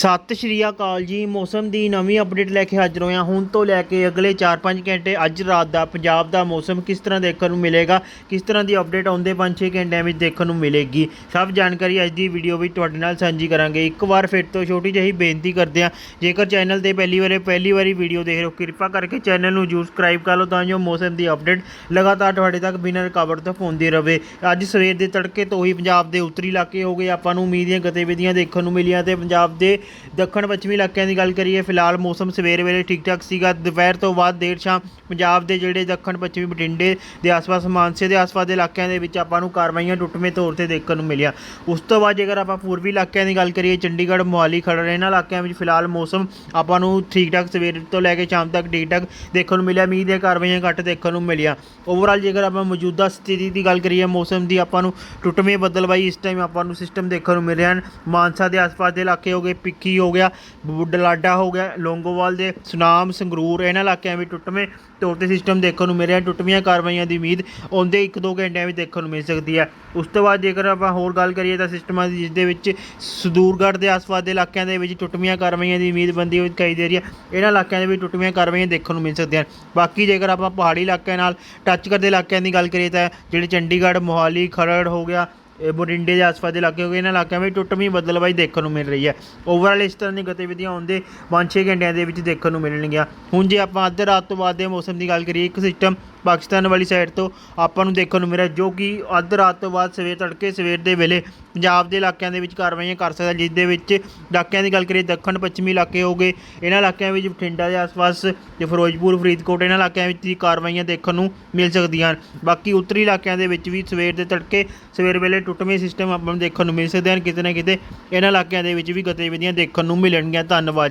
ਸਤਿ ਸ਼੍ਰੀ ਅਕਾਲ ਜੀ। ਮੌਸਮ ਦੀ ਨਵੀਂ ਅਪਡੇਟ ਲੈ ਕੇ ਹਾਜ਼ਰ ਹੋਏ ਹਾਂ ਹੁਣ ਤੋਂ ਲੈ ਕੇ ਅਗਲੇ 4-5 ਘੰਟੇ ਅੱਜ ਰਾਤ ਦਾ ਪੰਜਾਬ ਦਾ ਮੌਸਮ ਕਿਸ ਤਰ੍ਹਾਂ ਦੇਖਣ ਨੂੰ ਮਿਲੇਗਾ, ਕਿਸ ਤਰ੍ਹਾਂ ਦੀ ਅਪਡੇਟ ਆਉਂਦੇ 5-6 ਘੰਟਿਆਂ ਵਿੱਚ ਦੇਖਣ ਨੂੰ ਮਿਲੇਗੀ, ਸਭ ਜਾਣਕਾਰੀ ਅੱਜ ਦੀ ਵੀਡੀਓ ਵਿੱਚ ਤੁਹਾਡੇ ਨਾਲ ਸਾਂਝੀ ਕਰਾਂਗੇ। ਇੱਕ ਵਾਰ ਫਿਰ ਤੋਂ ਛੋਟੀ ਜਿਹੀ ਬੇਨਤੀ ਕਰਦੇ ਹਾਂ, ਜੇਕਰ ਚੈਨਲ ਤੇ ਪਹਿਲੀ ਵਾਰੇ, ਪਹਿਲੀ ਵਾਰੀ ਵੀਡੀਓ ਦੇਖ ਰਹੇ ਹੋ, ਕਿਰਪਾ ਕਰਕੇ ਚੈਨਲ ਨੂੰ ਜਰੂਰ ਸਬਸਕ੍ਰਾਈਬ ਕਰ ਲਓ ਤਾਂ ਜੋ ਮੌਸਮ ਦੀ ਅਪਡੇਟ ਲਗਾਤਾਰ ਤੁਹਾਡੇ ਤੱਕ ਬਿਨਾਂ ਰੁਕਾਵਟ ਤੋਂ ਪਹੁੰਚਦੀ ਰਹੇ। ਅੱਜ ਸਵੇਰ ਦੇ ਤੜਕੇ ਤੋਂ ਹੀ ਪੰਜਾਬ ਦੇ ਉੱਤਰੀ ਇਲਾਕੇ ਹੋ ਗਏ। ਆਪਾਂ ਨੂੰ ਮੀਂਹ ਦੀਆਂ ਗਤੀਵਿਧੀਆਂ ਦੇਖਣ ਨੂੰ ਮਿਲੀਆਂ ਤੇ ਪੰਜਾਬ ਦੇ ਦੱਖਣ ਪੱਛਮੀ ਇਲਾਕਿਆਂ ਦੀ ਗੱਲ ਕਰੀਏ, ਫਿਲਹਾਲ ਮੌਸਮ ਸਵੇਰ ਵੇਲੇ ਠੀਕ ਠਾਕ ਸੀਗਾ। ਦੁਪਹਿਰ ਤੋਂ ਬਾਅਦ ਦੇਰ ਸ਼ਾਮ ਪੰਜਾਬ ਦੇ ਜਿਹੜੇ ਦੱਖਣ ਪੱਛਮੀ ਬਠਿੰਡੇ ਦੇ ਆਸ-ਪਾਸ, ਮਾਨਸੇ ਦੇ ਆਸ-ਪਾਸ ਦੇ ਇਲਾਕਿਆਂ ਦੇ ਵਿੱਚ ਆਪਾਂ ਨੂੰ ਕਾਰਵਾਈਆਂ ਟੁੱਟਵੇਂ ਤੌਰ ਤੇ ਦੇਖਣ ਨੂੰ ਮਿਲੀਆਂ। ਉਸ ਤੋਂ ਬਾਅਦ ਜੇਕਰ ਆਪਾਂ ਪੂਰਬੀ ਇਲਾਕਿਆਂ ਦੀ ਗੱਲ ਕਰੀਏ, ਚੰਡੀਗੜ੍ਹ, ਮੋਹਾਲੀ, ਖਰੜ, ਇਹਨਾਂ ਇਲਾਕਿਆਂ ਵਿੱਚ ਫਿਲਹਾਲ ਮੌਸਮ ਆਪਾਂ ਨੂੰ ਠੀਕ ਠਾਕ ਸਵੇਰ ਤੋਂ ਲੈ ਕੇ ਸ਼ਾਮ ਤੱਕ ਠੀਕ ਠਾਕ ਦੇਖਣ ਨੂੰ ਮਿਲਿਆ। ਮੀਂਹ ਦੀਆਂ ਕਾਰਵਾਈਆਂ ਘੱਟ ਦੇਖਣ ਨੂੰ ਮਿਲੀਆਂ। ਓਵਰਆਲ ਜੇਕਰ ਆਪਾਂ ਮੌਜੂਦਾ ਸਥਿਤੀ ਦੀ ਗੱਲ ਕਰੀਏ, ਮੌਸਮ ਦੀ ਆਪਾਂ ਨੂੰ ਟੁੱਟਵੇਂ ਬੱਦਲਬਾਈ ਇਸ ਟਾਈਮ ਆਪਾਂ ਨੂੰ ਸਿਸਟਮ ਦੇਖਣ ਨੂੰ ਮਿਲ ਰਿਹਾ ਹਨ। ਮਾਨਸਾ ਦੇ ਆਸ-ਪਾਸ ਦੇ ਇਲਾਕੇ ਹੋ ਗਏ ਪਿੱਕੀ ਹੋ ਗਿਆ? ਬੁੱਢਲਾਡਾ ਹੋ ਗਿਆ, ਲੌਂਗੋਵਾਲ ਦੇ ਸੁਨਾਮ, ਸੰਗਰੂਰ, ਇਹਨਾਂ ਇਲਾਕਿਆਂ ਵਿੱਚ ਟੁੱਟਵੇਂ ਤੌਰ ਤੇ ਸਿਸਟਮ ਦੇਖਣ ਨੂੰ ਮਿਲ ਰਿਹਾ ਟੁੱਟਵੀਆਂ ਕਾਰਵਾਈਆਂ ਦੀ ਉਮੀਦ ਆਉਂਦੇ 1-2 ਘੰਟਿਆਂ ਵਿੱਚ ਦੇਖਣ ਨੂੰ ਮਿਲ ਸਕਦੀ ਹੈ। ਉਸ ਤੋਂ ਬਾਅਦ ਜੇਕਰ ਆਪਾਂ ਹੋਰ ਗੱਲ ਕਰੀਏ ਤਾਂ ਸਿਸਟਮਾਂ ਦੀ ਜਿਸ ਦੇ ਵਿੱਚ ਸਦੂਰਗੜ੍ਹ ਦੇ ਆਸ-ਪਾਸ ਦੇ ਇਲਾਕਿਆਂ ਦੇ ਵਿੱਚ ਟੁੱਟਵੀਆਂ ਕਾਰਵਾਈਆਂ ਦੀ ਉਮੀਦ ਬੰਦੀ ਹੋਈ ਦਿਖਾਈ ਦੇ ਰਹੀ ਹੈ, ਇਹਨਾਂ ਇਲਾਕਿਆਂ ਦੇ ਵਿੱਚ ਟੁੱਟਵੀਆਂ ਕਾਰਵਾਈਆਂ ਦੇਖਣ ਨੂੰ ਮਿਲ ਸਕਦੀਆਂ ਹਨ। ਬਾਕੀ ਜੇਕਰ ਆਪਾਂ ਪਹਾੜੀ ਇਲਾਕਿਆਂ ਨਾਲ ਟੱਚ ਕਰਦੇ ਇਲਾਕਿਆਂ ਦੀ ਗੱਲ ਕਰੀਏ ਤਾਂ ਜਿਹੜੇ ਚੰਡੀਗੜ੍ਹ, ਮੋਹਾਲੀ, ਖਰੜ ਹੋ ਗਿਆ ਬੋਰਿੰਡੇ ਦੇ ਆਸ-ਪਾਸ ਦੇ ਇਲਾਕੇ ਹੋ ਇਹਨਾਂ ਇਲਾਕਿਆਂ ਵਿੱਚ ਟੁੱਟਵੀਂ ਬਦਲਵਾਈ ਦੇਖਣ ਨੂੰ ਮਿਲ ਰਹੀ ਹੈ। ਓਵਰਆਲ ਇਸ ਤਰ੍ਹਾਂ ਦੀਆਂ ਗਤੀਵਿਧੀਆਂ ਆਉਂਦੇ 5-6 ਘੰਟਿਆਂ ਦੇ ਵਿੱਚ ਦੇਖਣ ਨੂੰ ਮਿਲਣਗੀਆਂ। ਹੁਣ ਜੇ ਆਪਾਂ ਅੱਧ ਰਾਤ ਤੋਂ ਬਾਅਦ ਦੇ ਮੌਸਮ ਦੀ ਗੱਲ ਕਰੀਏ, ਇੱਕ ਸਿਸਟਮ ਪਾਕਿਸਤਾਨ ਵਾਲੀ ਸਾਈਡ ਤੋਂ ਆਪਾਂ ਨੂੰ ਦੇਖਣ ਨੂੰ ਮਿਲਿਆ, ਜੋ ਕਿ ਅੱਧ ਰਾਤ ਤੋਂ ਬਾਅਦ ਸਵੇਰ, ਤੜਕੇ ਸਵੇਰ ਦੇ ਵੇਲੇ ਪੰਜਾਬ ਦੇ ਇਲਾਕਿਆਂ ਦੇ ਵਿੱਚ ਕਾਰਵਾਈਆਂ ਕਰ ਸਕਦਾ ਜਿਸ ਦੇ ਵਿੱਚ ਇਲਾਕਿਆਂ ਦੀ ਗੱਲ ਕਰੀਏ, ਦੱਖਣ ਪੱਛਮੀ ਇਲਾਕੇ ਹੋ ਗਏ, ਇਹਨਾਂ ਇਲਾਕਿਆਂ ਵਿੱਚ ਬਠਿੰਡਾ ਦੇ ਆਸ-ਪਾਸ ਤੇ ਫਿਰੋਜ਼ਪੁਰ, ਫਰੀਦਕੋਟ, ਇਹਨਾਂ ਇਲਾਕਿਆਂ ਵਿੱਚ ਵੀ ਕਾਰਵਾਈਆਂ ਦੇਖਣ ਨੂੰ ਮਿਲ ਸਕਦੀਆਂ ਹਨ। ਬਾਕੀ ਉੱਤਰੀ ਇਲਾਕਿਆਂ ਦੇ ਵਿੱਚ ਵੀ ਸਵੇਰ ਦੇ ਤੜਕੇ, ਸਵੇਰ ਵੇਲੇ ਟੁੱਟਵੇਂ ਸਿਸਟਮ ਆਪਾਂ ਨੂੰ ਦੇਖਣ ਨੂੰ ਮਿਲ ਸਕਦੇ ਹਨ, ਕਿਤੇ ਨਾ ਕਿਤੇ ਇਹਨਾਂ ਇਲਾਕਿਆਂ ਦੇ ਵਿੱਚ ਵੀ ਗਤੀਵਿਧੀਆਂ ਦੇਖਣ ਨੂੰ ਮਿਲਣਗੀਆਂ। ਧੰਨਵਾਦ।